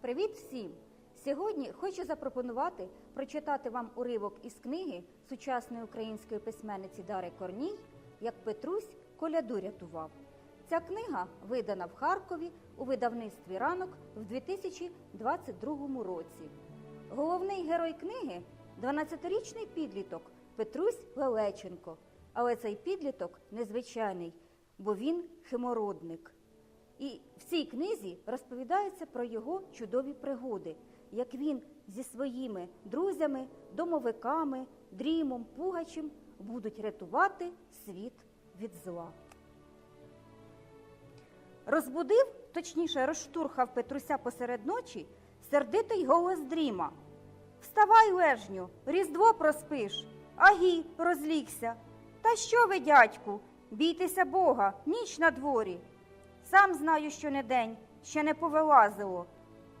Привіт всім! Сьогодні хочу запропонувати прочитати вам уривок із книги сучасної української письменниці Дари Корній Як Петрусь коляду рятував. Ця книга видана в Харкові у видавництві ранок в 2022 році. Головний герой книги 12-річний підліток Петрусь Лелеченко. Але цей підліток незвичайний, бо він химородник. І в цій книзі розповідається про його чудові пригоди, як він зі своїми друзями, домовиками, дрімом, пугачем будуть рятувати світ від зла. Розбудив, точніше, розштурхав Петруся посеред ночі сердитий голос дріма. Вставай, лежню, різдво проспиш, агі, розлігся. Та що ви, дядьку, бійтеся Бога, ніч на дворі. Сам знаю, що не день, ще не повилазило.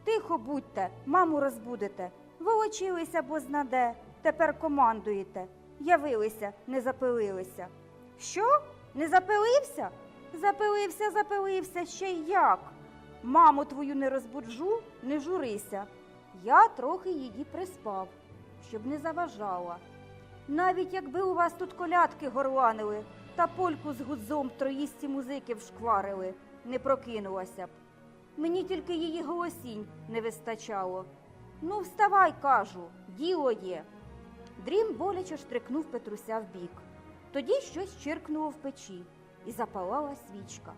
Тихо будьте, маму розбудете. Волочилися бознаде, тепер командуєте. Явилися, не запилилися. Що? Не запилився? Запилився, запилився ще й як. Маму твою не розбуджу, не журися. Я трохи її приспав, щоб не заважала. Навіть якби у вас тут колядки горланили та польку з гудзом троїсті музики вшкварили, не прокинулася б. Мені тільки її голосінь не вистачало. Ну, вставай, кажу, діло є. Дрім боляче штрикнув Петруся в бік. Тоді щось чиркнуло в печі і запалала свічка.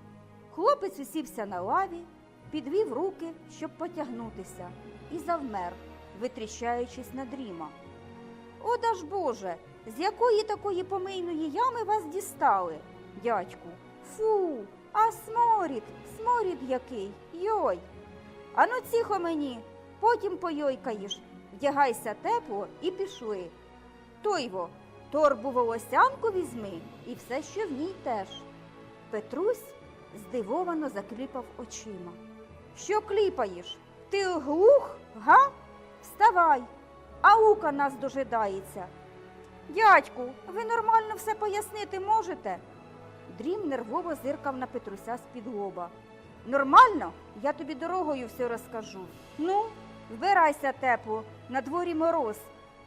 Хлопець усівся на лаві, підвів руки, щоб потягнутися, і завмер, витріщаючись на дріма. О, даж Боже, з якої такої помийної ями вас дістали, дядьку? Фу, сморід, сморід який, йой. Ану ціхо мені, потім пойойкаєш, вдягайся тепло і пішли. Тойво, торбу волосянку візьми і все, що в ній теж. Петрусь здивовано закліпав очима. Що кліпаєш? Ти глух, га? Вставай, а лука нас дожидається. Дядьку, ви нормально все пояснити можете? Дрім нервово зиркав на Петруся з-під лоба. Нормально? Я тобі дорогою все розкажу. Ну, вбирайся тепло, на дворі мороз.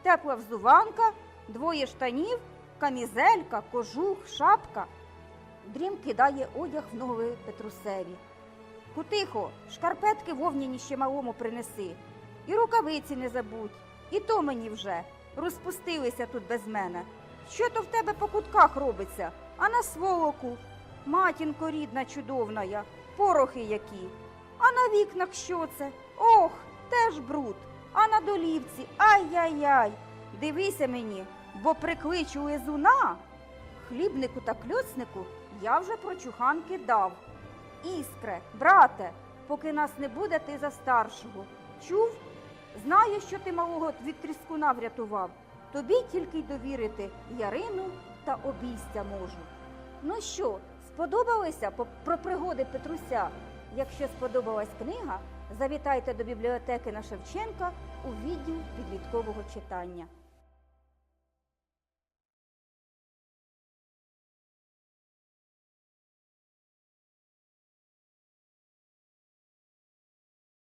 Тепла взуванка, двоє штанів, камізелька, кожух, шапка. Дрім кидає одяг в ноги Петрусеві. Кутихо, шкарпетки вовняні ще малому принеси. І рукавиці не забудь. І то мені вже. Розпустилися тут без мене. Що то в тебе по кутках робиться? А на сволоку? Матінко рідна чудовна порохи які. А на вікнах що це? Ох, теж бруд. А на долівці ай-яй-яй. Дивися мені, бо прикличу лизуна. Хлібнику та кльоцнику я вже про чуханки дав. Іскре, брате, поки нас не буде, ти за старшого. Чув? Знаю, що ти малого від тріскуна врятував. Тобі тільки й довірити Ярину та обійстя можу. Ну що, сподобалося по- про пригоди Петруся? Якщо сподобалась книга, завітайте до бібліотеки на Шевченка у відділ підліткового читання.